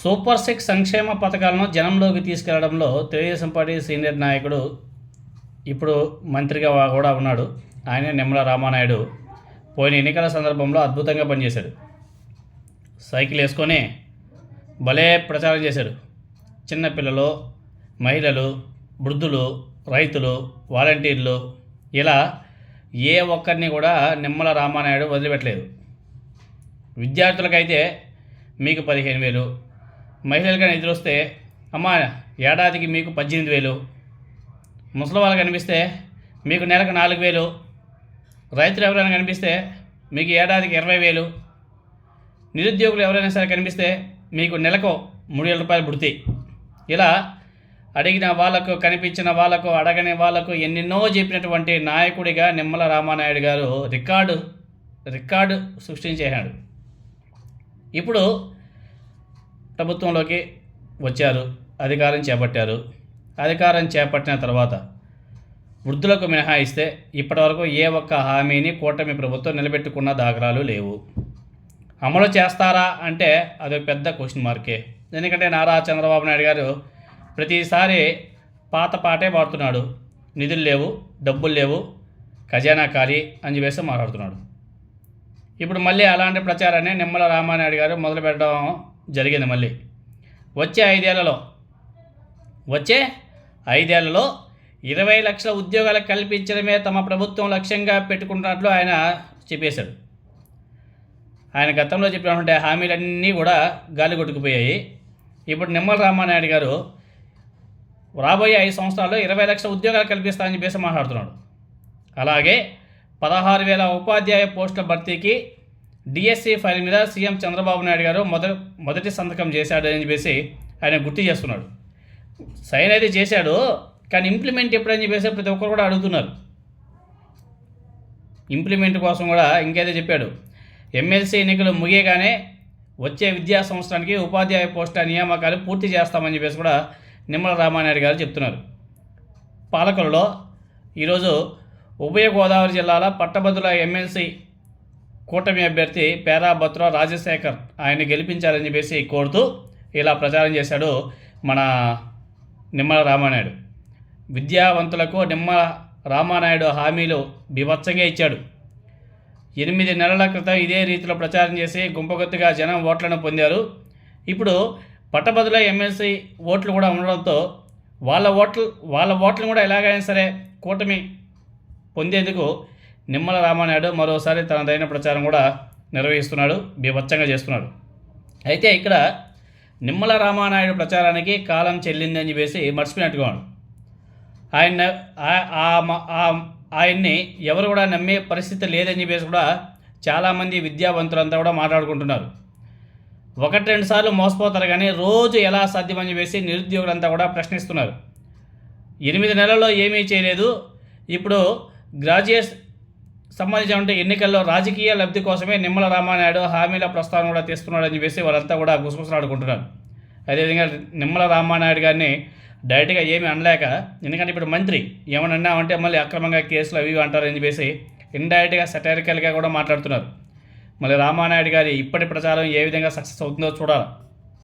Super six సంక్షేమ పథకాలను జనంలోకి తీసుకెళ్ళడంలో తెలుగుదేశం పార్టీ సీనియర్ నాయకుడు ఇప్పుడు మంత్రిగా కూడా ఉన్నాడు. ఆయన నిమ్మల రామానాయుడు. పోయిన ఎన్నికల సందర్భంలో అద్భుతంగా పనిచేశాడు. సైకిల్ వేసుకొని భలే ప్రచారం చేశాడు. చిన్నపిల్లలు మహిళలు వృద్ధులు రైతులు వాలంటీర్లు ఇలా ఏ ఒక్కరిని కూడా నిమ్మల రామానాయుడు వదిలిపెట్టలేదు. విద్యార్థులకైతే మీకు పదిహేను వేలు మహిళలకైనా ఎదురొస్తే అమ్మ ఏడాదికి మీకు పద్దెనిమిది వేలు. ముసలి వాళ్ళు కనిపిస్తే మీకు నెలకు నాలుగు వేలు. రైతులు ఎవరైనా కనిపిస్తే మీకు ఏడాదికి ఇరవై వేలు. నిరుద్యోగులు ఎవరైనా సరే కనిపిస్తే మీకు నెలకు మూడు వేల రూపాయలు పుడితే ఇలా అడిగిన వాళ్ళకు కనిపించిన వాళ్ళకు అడగని వాళ్ళకు ఎన్నెన్నో చెప్పినటువంటి నాయకుడిగా నిమ్మల రామానాయుడు గారు రికార్డు రికార్డు సృష్టించేశాడు. ఇప్పుడు ప్రభుత్వంలోకి వచ్చారు అధికారం చేపట్టారు. అధికారం చేపట్టిన తర్వాత వృద్ధులకు మినహాయిస్తే ఇప్పటివరకు ఏ ఒక్క హామీని కూటమి ప్రభుత్వం నిలబెట్టుకున్న దాఖలాలు లేవు. అమలు చేస్తారా అంటే అది పెద్ద క్వశ్చన్ మార్కే ఎందుకంటే నారా చంద్రబాబు నాయుడు గారు ప్రతిసారి పాత పాటే పాడుతున్నాడు. నిధులు లేవు డబ్బులు లేవు ఖజానా ఖాళీ అని చెప్పేసి మాట్లాడుతున్నాడు. ఇప్పుడు మళ్ళీ అలాంటి ప్రచారాన్ని నిమ్మల రామానాయుడు గారు మొదలు పెట్టడం జరిగింది మళ్ళీ. వచ్చే ఐదేళ్ళలో వచ్చే ఐదేళ్ళలో ఇరవై లక్షల ఉద్యోగాలు కల్పించడమే తమ ప్రభుత్వం లక్ష్యంగా పెట్టుకుంటున్నట్లు ఆయన చెప్పేశాడు. ఆయన గతంలో చెప్పినటువంటి హామీలన్నీ కూడా గాలి కొట్టుకుపోయాయి. ఇప్పుడు నిమ్మల రామానాయుడు గారు రాబోయే ఐదు సంవత్సరాల్లో ఇరవై లక్షల ఉద్యోగాలు కల్పిస్తానని చెప్పేసి మాట్లాడుతున్నాడు. అలాగే పదహారు వేల ఉపాధ్యాయ పోస్టుల భర్తీకి డిఎస్సి ఫైల్ మీద సీఎం చంద్రబాబు నాయుడు గారు మొద మొదటి సంతకం చేశాడు అని చెప్పేసి ఆయన గుర్తు చేస్తున్నాడు. సైన్ అయితే చేశాడు కానీ ఇంప్లిమెంట్ ఎప్పుడని చెప్పేసి ప్రతి ఒక్కరు కూడా అడుగుతున్నారు. ఇంప్లిమెంట్ కోసం కూడా ఇంకైతే చెప్పాడు. ఎమ్మెల్సీ ఎన్నికలు ముగియగానే వచ్చే విద్యా సంవత్సరానికి ఉపాధ్యాయ పోస్టుల నియామకాలు పూర్తి చేస్తామని చెప్పేసి కూడా నిమ్మల రామానాయుడు గారు చెప్తున్నారు. పాలకులలో ఈరోజు ఉభయ గోదావరి జిల్లాల పట్టభద్రుల ఎమ్మెల్సీ కూటమి అభ్యర్థి పేరాబత్ర రాజశేఖర్ ఆయన గెలిపించాలని చెప్పేసి కోరుతూ ఇలా ప్రచారం చేశాడు మన నిమ్మల రామానాయుడు. విద్యావంతులకు నిమ్మల రామానాయుడు హామీలు బీభత్సంగా ఇచ్చాడు. ఎనిమిది నెలల క్రితం ఇదే రీతిలో ప్రచారం చేసి గుంపగొత్తుగా జనం ఓట్లను పొందారు. ఇప్పుడు పట్టభద్రుల ఎమ్మెల్సీ ఓట్లు కూడా ఉండడంతో వాళ్ళ ఓట్లు వాళ్ళ ఓట్లను కూడా ఎలాగైనా సరే కూటమి పొందేందుకు నిమ్మల రామానాయుడు మరోసారి తనదైన ప్రచారం కూడా నిర్వహిస్తున్నాడు బీభత్సంగా చేస్తున్నాడు. అయితే ఇక్కడ నిమ్మల రామానాయుడు ప్రచారానికి కాలం చెల్లింది అని చెప్పేసి మర్చిపోయినట్టుగా ఆయన ఆయన్ని ఎవరు కూడా నమ్మే పరిస్థితి లేదని చెప్పేసి కూడా చాలామంది విద్యావంతులంతా కూడా మాట్లాడుకుంటున్నారు. ఒకటి రెండు సార్లు మోసపోతారు కానీ రోజు ఎలా సాధ్యమని చెప్పేసి నిరుద్యోగులంతా కూడా ప్రశ్నిస్తున్నారు. ఎనిమిది నెలల్లో ఏమీ చేయలేదు. ఇప్పుడు గ్రాడ్యుయేట్ సంబంధించిన ఎన్నికల్లో రాజకీయ లబ్ధి కోసమే నిమ్మల రామానాయుడు హామీల ప్రస్తావన కూడా తీస్తున్నాడు చెప్పేసి వాళ్ళంతా కూడా గుసగుసలాడుకుంటున్నారు. అదేవిధంగా నిమ్మల రామానాయుడు గారిని డైరెక్ట్గా ఏమీ అనలేక ఎందుకంటే ఇప్పుడు మంత్రి ఏమన్నా అంటే మళ్ళీ అక్రమంగా కేసులు అవి ఇవి అంటారని చెప్పేసి ఇండైరెక్ట్గా సెటారికల్గా కూడా మాట్లాడుతున్నారు. మళ్ళీ రామానాయుడు గారి ఇప్పటి ప్రచారం ఏ విధంగా సక్సెస్ అవుతుందో చూడాలి.